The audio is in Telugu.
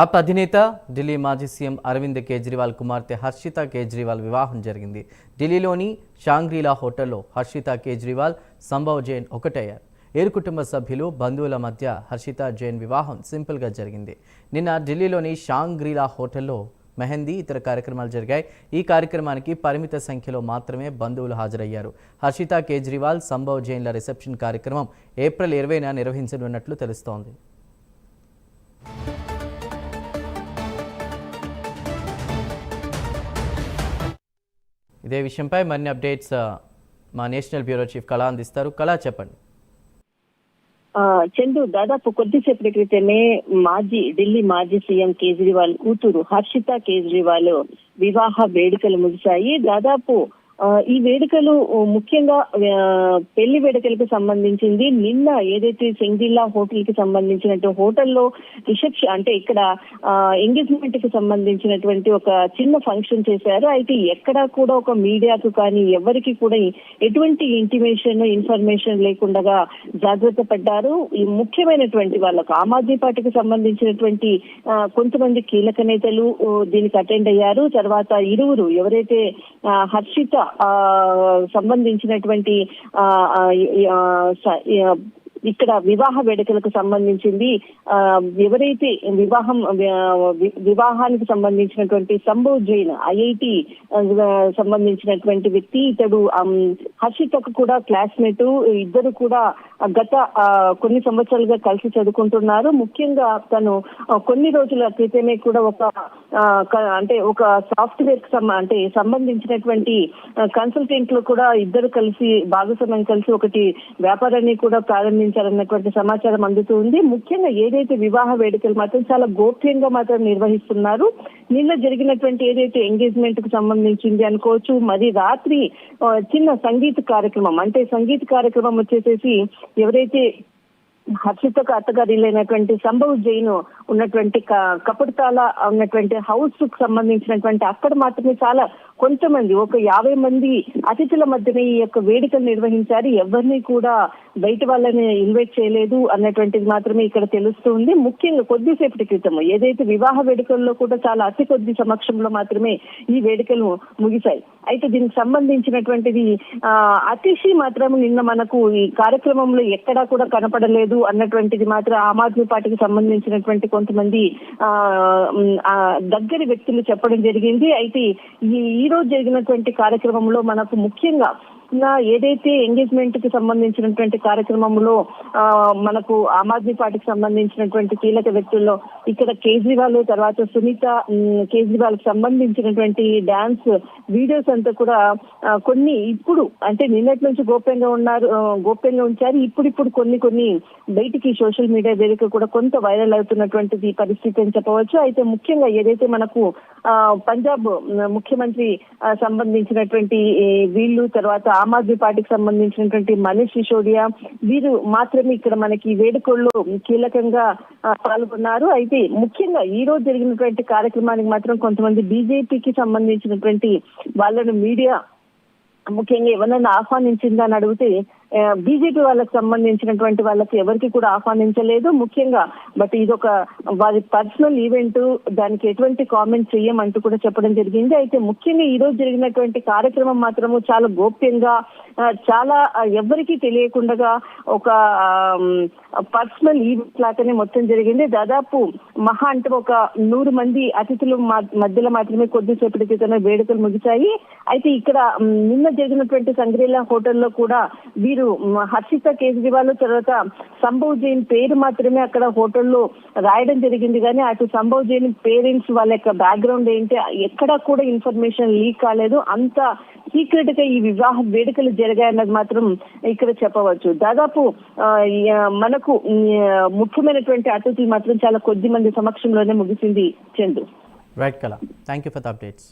ఆప్ అధినేత ఢిల్లీ మాజీ సీఎం అరవింద్ కేజ్రీవాల్ కుమార్తె హర్షిత కేజ్రీవాల్ వివాహం జరిగింది. ఢిల్లీలోని షాంగ్రీలా హోటల్లో హర్షిత కేజ్రీవాల్ సంభవ్ జైన్ ఒకటయ్యారు. ఏరు కుటుంబ సభ్యులు బంధువుల మధ్య హర్షిత జైన్ వివాహం సింపుల్గా జరిగింది. నిన్న ఢిల్లీలోని షాంగ్రీలా హోటల్లో మెహందీ ఇతర కార్యక్రమాలు జరిగాయి. ఈ కార్యక్రమానికి పరిమిత సంఖ్యలో మాత్రమే బంధువులు హాజరయ్యారు. హర్షిత కేజ్రీవాల్ సంభవ్ జైన్ల రిసెప్షన్ కార్యక్రమం ఏప్రిల్ ఇరవైన నిర్వహించనున్నట్లు తెలుస్తోంది. ఇదే విషయంపై మరిన్ని అప్డేట్స్ మా నేషనల్ బ్యూరో చీఫ్ కళా అందిస్తారు. కళా చెప్పండి. ఆ, చందు దాదాపు కొద్దిసేపటి క్రితమే మాజీ ఢిల్లీ మాజీ సీఎం కేజ్రీవాల్ కూతురు హర్షిత కేజ్రీవాల్ వివాహ వేడుకలు ముగిశాయి. దాదాపు ఈ వేడుకలు ముఖ్యంగా పెళ్ళి వేడుకలకు సంబంధించింది. నిన్న ఏదైతే సింగిల్లా హోటల్కి సంబంధించినట్టు హోటల్లో రిసెప్షన్ అంటే ఇక్కడ ఎంగేజ్మెంట్కి సంబంధించినటువంటి ఒక చిన్న ఫంక్షన్ చేశారు. అయితే ఎక్కడా కూడా ఒక మీడియాకు కానీ ఎవరికి కూడా ఎటువంటి ఇంటిమేషన్ ఇన్ఫర్మేషన్ లేకుండా జాగ్రత్త పడ్డారు. ఈ ముఖ్యమైనటువంటి వాళ్ళకు ఆమ్ ఆద్మీ పార్టీకి సంబంధించినటువంటి ఆ, కొంతమంది కీలక నేతలు దీనికి అటెండ్ అయ్యారు. తర్వాత ఇరువురు ఎవరైతే ఆ, హర్షిత సంబంధించినటువంటి ఆ, ఆ, స- ఇక్కడ వివాహ వేడుకలకు సంబంధించింది ఆ, ఎవరైతే వివాహం వివాహానికి సంబంధించినటువంటి సంభవ్ జైన్ ఐఐటి సంబంధించినటువంటి వ్యక్తి ఇతడు హర్షితకు కూడా క్లాస్మేట్ ఇద్దరు కూడా గత కొన్ని సంవత్సరాలుగా కలిసి చదువుకుంటున్నారు. ముఖ్యంగా తను కొన్ని రోజుల క్రితమే కూడా ఒక అంటే ఒక సాఫ్ట్వేర్ అంటే సంబంధించినటువంటి కన్సల్టెంట్లో కూడా ఇద్దరు కలిసి భాగస్వామ్యం కలిసి ఒకటి వ్యాపారాన్ని కూడా ప్రారంభించాలన్నటువంటి సమాచారం అందుతూ ఉంది. ముఖ్యంగా ఏదైతే వివాహ వేడుకలు మాత్రం చాలా గోప్యంగా మాత్రం నిర్వహిస్తున్నారు. నిన్న జరిగినటువంటి ఏదైతే ఎంగేజ్మెంట్కు సంబంధించింది అనుకోవచ్చు మరి రాత్రి ఆ, చిన్న సంగీత కార్యక్రమం అంటే సంగీత కార్యక్రమం వచ్చేసేసి ఎవరైతే హర్షితకు అత్తగారిలైనటువంటి సంభవ్ జైన్ ఉన్నటువంటి క- కపడతాల ఉన్నటువంటి హౌస్కు సంబంధించినటువంటి అక్కడ మాత్రమే చాలా కొంతమంది ఒక యాభై మంది అతిథుల మధ్యనే ఈ యొక్క వేడుకలు నిర్వహించారు. ఎవరిని కూడా బయట వాళ్ళని ఇన్వైట్ చేయలేదు అన్నటువంటిది మాత్రమే ఇక్కడ తెలుస్తుంది ముఖ్యంగా కొద్దిసేపటి క్రితం ఏదైతే వివాహ వేడుకల్లో కూడా చాలా అతి కొద్ది సమక్షంలో మాత్రమే ఈ వేడుకలు ముగిశాయి. అయితే దీనికి సంబంధించినటువంటిది ఆ, అతిశి మాత్రం నిన్న మనకు ఈ కార్యక్రమంలో ఎక్కడా కూడా కనపడలేదు అన్నటువంటిది మాత్రం ఆమ్ ఆద్మీ పార్టీకి సంబంధించినటువంటి కొంతమంది ఆ, దగ్గరి వ్యక్తులు చెప్పడం జరిగింది. అయితే ఈ ఈ రోజు జరిగినటువంటి కార్యక్రమంలో మనకు ముఖ్యంగా నా ఏదైతే ఎంగేజ్మెంట్కి సంబంధించినటువంటి కార్యక్రమంలో ఆ, మనకు ఆమ్ ఆద్మీ పార్టీకి సంబంధించినటువంటి కీలక వ్యక్తుల్లో ఇక్కడ కేజ్రీవాల్ తర్వాత సునీత కేజ్రీవాల్కి సంబంధించినటువంటి డాన్స్ వీడియోస్ అంతా కూడా కొన్ని ఇప్పుడు అంటే నిన్నటి నుంచి గోప్యంగా ఉన్నారు గోప్యంగా ఉంచారు. ఇప్పుడు ఇప్పుడు కొన్ని కొన్ని బయటికి సోషల్ మీడియా వేదిక కూడా కొంత వైరల్ అవుతున్నటువంటిది పరిస్థితి అని చెప్పవచ్చు. అయితే ముఖ్యంగా ఏదైతే మనకు పంజాబ్ ముఖ్యమంత్రి సంబంధించినటువంటి వీళ్ళు తర్వాత ఆమ్ ఆద్మీ పార్టీకి సంబంధించినటువంటి మనీష్ సిసోడియా వీరు మాత్రమే ఇక్కడ మనకి వేడుకల్లో కీలకంగా పాల్గొన్నారు. అయితే ముఖ్యంగా ఈ రోజు జరిగినటువంటి కార్యక్రమానికి మాత్రం కొంతమంది బీజేపీకి సంబంధించినటువంటి వాళ్ళను మీడియా ముఖ్యంగా ఎవరైనా ఆహ్వానించిందా అని అడిగితే బీజేపీ వాళ్ళకి సంబంధించినటువంటి వాళ్ళకి ఎవరికి కూడా ఆహ్వానించలేదు ముఖ్యంగా. బట్ ఇదొక వారి పర్సనల్ ఈవెంట్ దానికి ఎటువంటి కామెంట్ చేయమంటూ కూడా చెప్పడం జరిగింది. అయితే ముఖ్యంగా ఈ రోజు జరిగినటువంటి కార్యక్రమం మాత్రము చాలా గోప్యంగా చాలా ఎవరికి ఎవరికీ తెలియకుండా ఒక పర్సనల్ ఈవెంట్ లాగానే మొత్తం జరిగింది. దాదాపు మహా అంటే ఒక నూరు మంది అతిథులు మధ్యలో మాత్రమే కొద్దిసేపటి క్రితమే వేడుకలు ముగిశాయి. అయితే ఇక్కడ నిన్న జరిగినటువంటి సంగ్రీలా హోటల్లో కూడా వీరు హర్షిత కేజ్రీవాల్ తర్వాత సంభవ్ జైన్ పేరు మాత్రమే అక్కడ హోటల్లో రాయడం జరిగింది. కానీ అటు సంభవ్ జైన్ పేరెంట్స్ వాళ్ళ యొక్క బ్యాక్గ్రౌండ్ ఏంటి ఎక్కడా కూడా ఇన్ఫర్మేషన్ లీక్ కాలేదు. అంత సీక్రెట్గా ఈ వివాహ వేడుకలు జరిగాయన్నది మాత్రం ఇక్కడ చెప్పవచ్చు. దాదాపు మనకు ముఖ్యమైనటువంటి అతిథులు మాత్రం చాలా కొద్ది మంది సమక్షంలోనే ముగిసింది Chandu. Right Kala thank you for the updates